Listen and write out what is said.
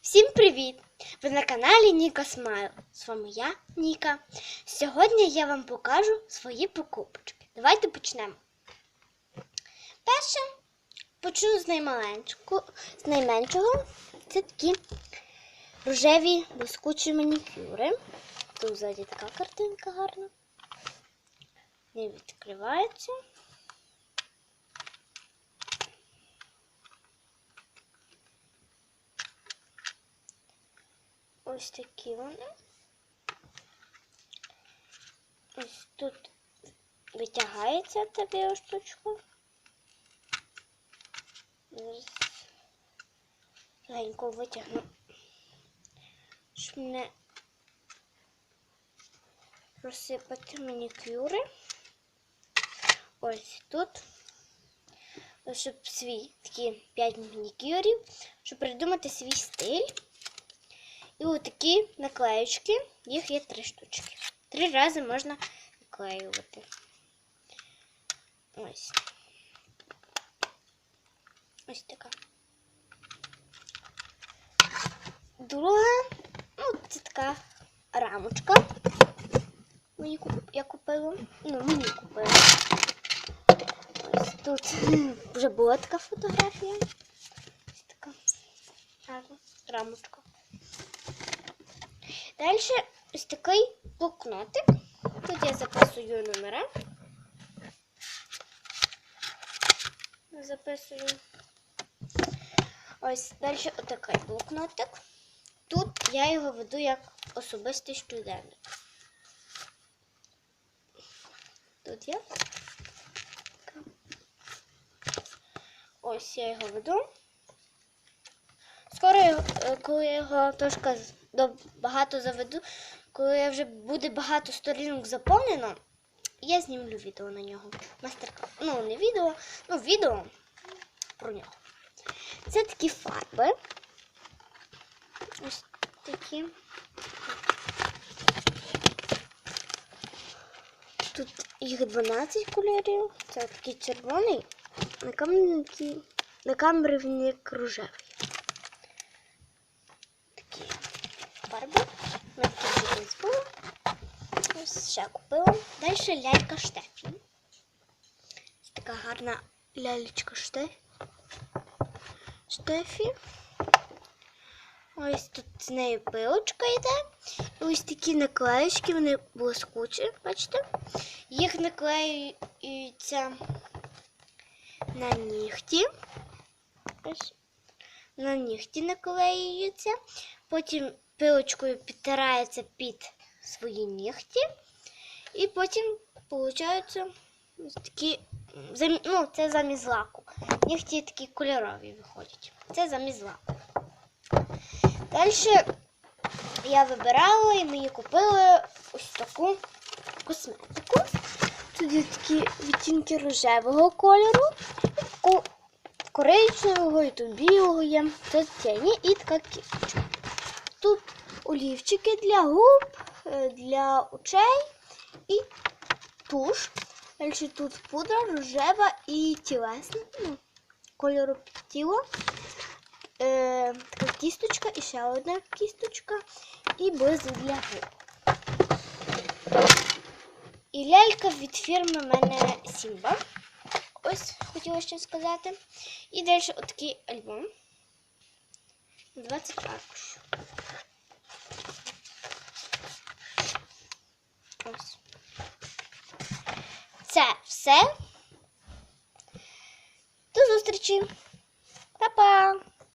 Всім привіт! Ви на каналі Ніка Смайл. З вами я, Ніка. Сьогодні я вам покажу свої покупочки. Давайте почнемо. Перше почну з наймаленького, з найменшого. Це такі рожеві блискучі манікюри. Тут ззаді така картинка гарна. Не відкривається. Ось такі вони. Ось тут витягається така штучка. Зараз легенько витягну. Щоб не розсипати манікюри. Ось тут. Щоб свій такі 5 манікюрів, щоб придумати свій стиль. І отакі наклеючки, їх є три штучки. Три рази можна наклеювати. Ось. Ось така. Друга, ну, це така рамочка. Мені куп... Я купила. Ну, мені купила. Ось тут вже була така фотографія. Ось така рамочка. Далі ось такий блокнотик. Тут я записую номера. Записую. Ось далі отакий блокнотик. Тут я його веду як особистий щоденник. Тут я. Ось я його веду. Скоро, е, коли я його трошки багато заведу, коли я вже буде багато сторінок заповнено, я знімлю відео на нього. Мастер-клас. Ну, не відео, ну відео про нього. Це такі фарби. Ось такі. Тут їх 12 кольорів. Це такий червоний, на камері, на камері рожевий. Такі фарби. Ми такі колись були. Ось ще купила. Далі лялька Штефі. Ось така гарна лялечка Штефі. Ось тут з нею пилочка йде. І ось такі наклеєчки, вони блискучі, бачите? Їх наклеюються на нігті. Ось на нігті наклеюються. Потім пилочкою підтирається під свої нігті. І потім ось такі. Ну, це замість лаку. Нігті такі кольорові виходять. Це замість лаку. Далі я вибирала і мені купили ось таку косметику. Тут є такі відтінки рожевого кольору, ко- коричневого і тут білого є. Тут тіні і така кісточка. Олівчики для губ, е, для очей і туш. Далі тут пудра рожева і тілесна, ну, кольору тіло. Е, така кісточка і ще одна кісточка і близу для губ. І лялька від фірми в мене Сімба. Ось хотіла ще сказати. І далі отакий альбом. 20 аркуш. Ось. Це все. До зустрічі. Па-па!